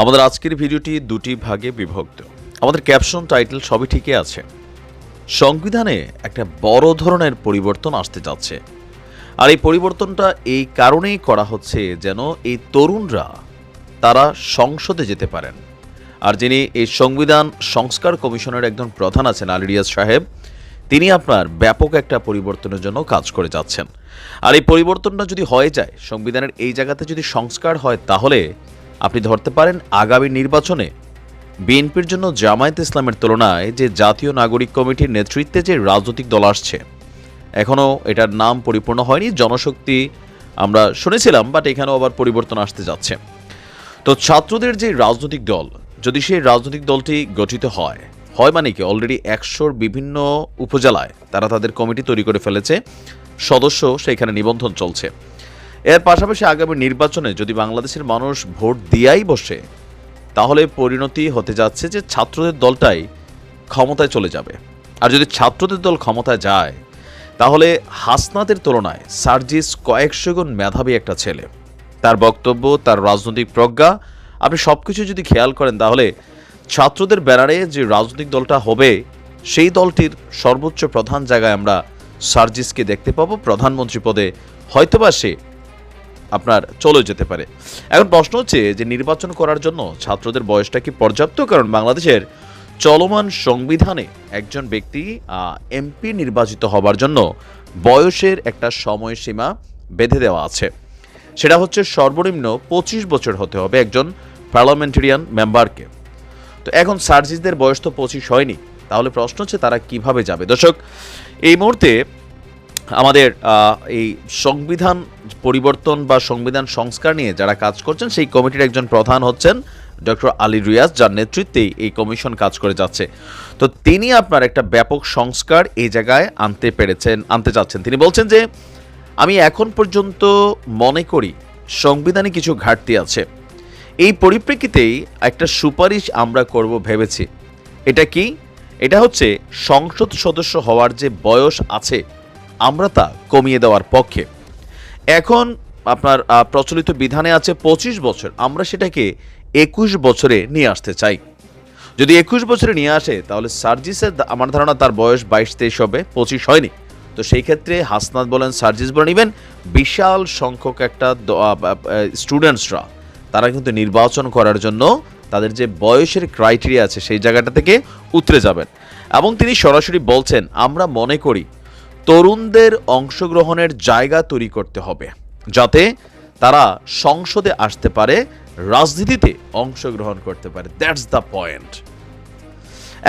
আমাদের আজকের ভিডিওটি দুটি ভাগে বিভক্ত। আমাদের ক্যাপশন টাইটেল সবই ঠিকই আছে। সংবিধানে একটা বড় ধরনের পরিবর্তন আসতে যাচ্ছে। আর এই পরিবর্তনটা এই কারণেই করা হচ্ছে যেন এই তরুণরা তারা সংসদে যেতে পারেন। আর যিনি এই সংবিধান সংস্কার কমিশনের একজন প্রধান আছেন, আলী রিয়াজ সাহেব, তিনি আপনার ব্যাপক একটা পরিবর্তনের জন্য কাজ করে যাচ্ছেন। আর এই পরিবর্তনটা যদি হয়ে যায়, সংবিধানের এই জায়গাতে যদি সংস্কার হয়, তাহলে আপনি ধরতে পারেন আগামী নির্বাচনে বিএনপির জন্য জামায়াত ইসলামের তুলনায় যে জাতীয় নাগরিক কমিটির নেতৃত্বে যে রাজনৈতিক দল আসছে, এখনও এটার নাম পরিপূর্ণ হয়নি। জনশক্তি আমরা শুনেছিলাম বাট এখানেও আবার পরিবর্তন আসতে যাচ্ছে। তো ছাত্রদের যে রাজনৈতিক দল, যদি সেই রাজনৈতিক দলটি গঠিত হয় হয় মানে কি? অলরেডি একশোর বিভিন্ন উপজেলায় তারা তাদের কমিটি তৈরি করে ফেলেছে। সদস্য সেখানে নিবন্ধন চলছে। এর পাশাপাশি আগামী নির্বাচনে যদি বাংলাদেশের মানুষ ভোট দিয়াই বসে, তাহলে পরিণতি হতে যাচ্ছে যে ছাত্রদের দলটাই ক্ষমতায় চলে যাবে। আর যদি ছাত্রদের দল ক্ষমতায় যায়, তাহলে হাসনাতের তুলনায় সার্জিস কয়েকশো গুণ মেধাবী একটা ছেলে। তার বক্তব্য, তার রাজনৈতিক প্রজ্ঞা, আপনি সব কিছু যদি খেয়াল করেন, তাহলে ছাত্রদের ব্যানারে যে রাজনৈতিক দলটা হবে, সেই দলটির সর্বোচ্চ প্রধান জায়গায় আমরা সার্জিসকে দেখতে পাবো। প্রধানমন্ত্রী পদে হয়তোবা সে আপনার চলে যেতে পারে। এখন প্রশ্ন হচ্ছে যে নির্বাচন করার জন্য ছাত্রদের বয়সটা কি পর্যাপ্ত? কারণ বাংলাদেশের চলমান সংবিধানে একজন ব্যক্তি এমপি নির্বাচিত হবার জন্য বয়সের একটা সময়সীমা বেঁধে দেওয়া আছে। সেটা হচ্ছে সর্বনিম্ন পঁচিশ বছর হতে হবে একজন পার্লামেন্টেরিয়ান মেম্বারকে। তো এখন সার্জিসদের বয়স তো পঁচিশ হয়নি। তাহলে প্রশ্ন হচ্ছে তারা কীভাবে যাবে? দর্শক, এই মুহূর্তে আমাদের এই সংবিধান পরিবর্তন বা সংবিধান সংস্কার নিয়ে যারা কাজ করছেন, সেই কমিটির একজন প্রধান হচ্ছেন ডক্টর আলী রিয়াজ, যার নেতৃত্বেই এই কমিশন কাজ করে যাচ্ছে। তো তিনি আপনার একটা ব্যাপক সংস্কার এই জায়গায় আনতে পেরেছেন, আনতে চাচ্ছেন তিনি বলছেন যে, আমি এখন পর্যন্ত মনে করি সংবিধানে কিছু ঘাটতি আছে। এই পরিপ্রেক্ষিতেই একটা সুপারিশ আমরা করব ভেবেছি। এটা কি? এটা হচ্ছে সংসদ সদস্য হওয়ার যে বয়স আছে আমরা তা কমিয়ে দেওয়ার পক্ষে। এখন আপনার প্রচলিত বিধানে আছে পঁচিশ বছর। আমরা সেটাকে একুশ বছরে নিয়ে আসতে চাই। যদি একুশ বছরে নিয়ে আসে, তাহলে সার্জিসের আমার ধারণা তার বয়স বাইশ, তেইশ হবে, পঁচিশ হয়নি। তো সেই ক্ষেত্রে হাসনাত বলেন, সার্জিস বলেন ইভেন বিশাল সংখ্যক একটা স্টুডেন্টসরা, তারা কিন্তু নির্বাচন করার জন্য তাদের যে বয়সের ক্রাইটেরিয়া আছে, সেই জায়গাটা থেকে উতরে যাবেন। এবং তিনি সরাসরি বলছেন, আমরা মনে করি তরুণদের অংশগ্রহণের জায়গা তৈরি করতে হবে, যাতে তারা সংসদে আসতে পারে, রাজনীতিতে অংশগ্রহণ করতে পারে। দ্যাটস দ্য পয়েন্ট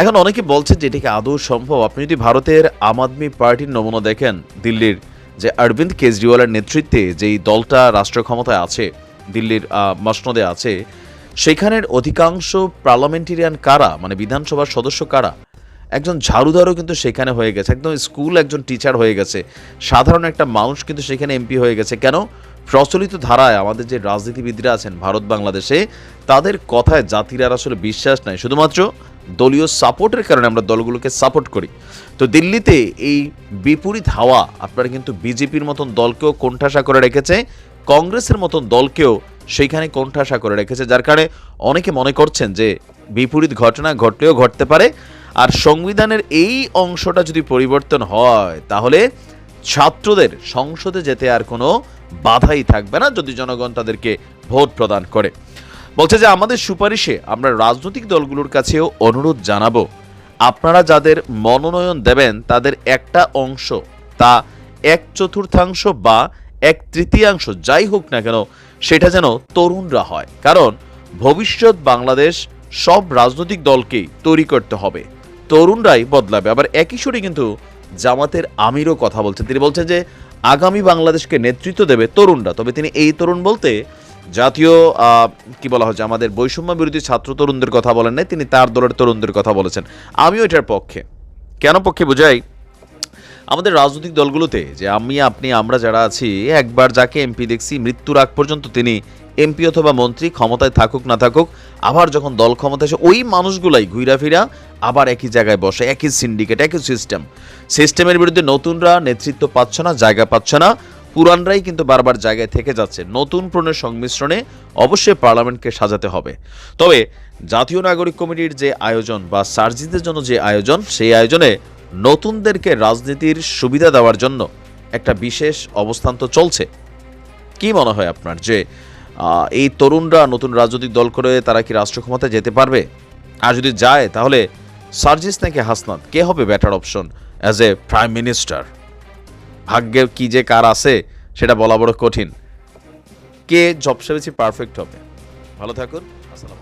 এখন অনেকে বলছে যে এটাকে আদৌ সম্ভব? আপনি যদি ভারতের আম আদমি পার্টির নমুনা দেখেন, দিল্লির যে অরবিন্দ কেজরিওয়ালের নেতৃত্বে যেই দলটা রাষ্ট্র ক্ষমতায় আছে, দিল্লির মসনদে আছে, সেখানের অধিকাংশ পার্লামেন্টেরিয়ান কারা? মানে বিধানসভার সদস্য কারা? একজন ঝাড়ুদারও কিন্তু সেখানে হয়ে গেছে। একদম স্কুল একজন টিচার হয়ে গেছে। সাধারণ একটা মানুষ কিন্তু সেখানে এমপি হয়ে গেছে। কেন? প্রচলিত ধারায় আমাদের যে রাজনীতিবিদরা আছেন ভারত বাংলাদেশে, তাদের কথায় জাতির আর আসলে বিশ্বাস নাই। শুধুমাত্র দলীয় সাপোর্টের কারণে আমরা দলগুলোকে সাপোর্ট করি। তো দিল্লিতে এই বিপরীত হাওয়া আপনারা কিন্তু বিজেপির মতন দলকেও কোণঠাসা করে রেখেছে। কংগ্রেসের মতন দলকেও সেইখানে কোণঠাসা করে রেখেছে। যার কারণে অনেকে মনে করছেন যে বিপরীত ঘটনা ঘটলেও ঘটতে পারে। আর সংবিধানের এই অংশটা যদি পরিবর্তন হয়, তাহলে ছাত্রদের সংসদে যেতে আর কোনো বাধাই থাকবে না যদি জনগণ তাদেরকে ভোট প্রদান করে। বলছে যে, আমাদের সুপারিশে আমরা রাজনৈতিক দলগুলোর কাছেও অনুরোধ জানাব। আপনারা যাদের মনোনয়ন দেবেন, তাদের একটা অংশ, তা এক চতুর্থাংশ বা এক তৃতীয়াংশ যাই হোক না কেন, সেটা যেন তরুণরা হয়। কারণ ভবিষ্যৎ বাংলাদেশ সব রাজনৈতিক দলকেই তৈরি করতে হবে। তরুণরাই বদলাবে। আবার একই সুরে কিন্তু জামাতের আমিরও কথা বলছেন। তিনি বলছেন যে, আগামী বাংলাদেশকে নেতৃত্ব দেবে তরুণরা। তবে তিনি এই তরুণ বলতে জাতীয় কি বলা হচ্ছে আমাদের বৈষম্য বিরোধী ছাত্র তরুণদের কথা বলেন নাই, তিনি তার দলের তরুণদের কথা বলেছেন। আমিও এটার পক্ষে। কেন পক্ষে বোঝাই? আমাদের রাজনৈতিক দলগুলোতে যে, আমি, আপনি, আমরা যারা আছি, একবার যাকে এমপি দেখছি, মৃত্যুর আগ পর্যন্ত তিনি এমপি অথবা মন্ত্রী ক্ষমতায় থাকুক না থাকুক, আবার যখন দল ক্ষমতায় এসে ওই মানুষগুলাই ঘুরা ফিরা, আবার একই জায়গায় বসে, একই সিন্ডিকেট একই সিস্টেম সিস্টেমের বিরুদ্ধে নতুনরা নেতৃত্ব পাচ্ছে না, জায়গা পাচ্ছে না। পুরানরাই কিন্তু বারবার জায়গায় থেকে যাচ্ছে। নতুন প্রণের সংমিশ্রণে অবশ্যই পার্লামেন্টকে সাজাতে হবে। তবে জাতীয় নাগরিক কমিটির যে আয়োজন বা সার্জিদের জন্য যে আয়োজন, সেই আয়োজনে নতুনদেরকে রাজনীতির সুবিধা দেওয়ার জন্য একটা বিশেষ অবস্থান তো চলছে। কি মনে হয় আপনার যে এই তরুণরা নতুন রাজনৈতিক দল করে তারা কি রাষ্ট্র ক্ষমতায় যেতে পারবে? আর যদি যায়, তাহলে সার্জিস নাকি হাসনাত? কে হবে better option as a prime minister ভাগ্যে কি যে কার আছে, সেটা বলা বড় কঠিন। কে জবসে বেশি পারফেক্ট হবে? ভালো থাকুন, আসসালাম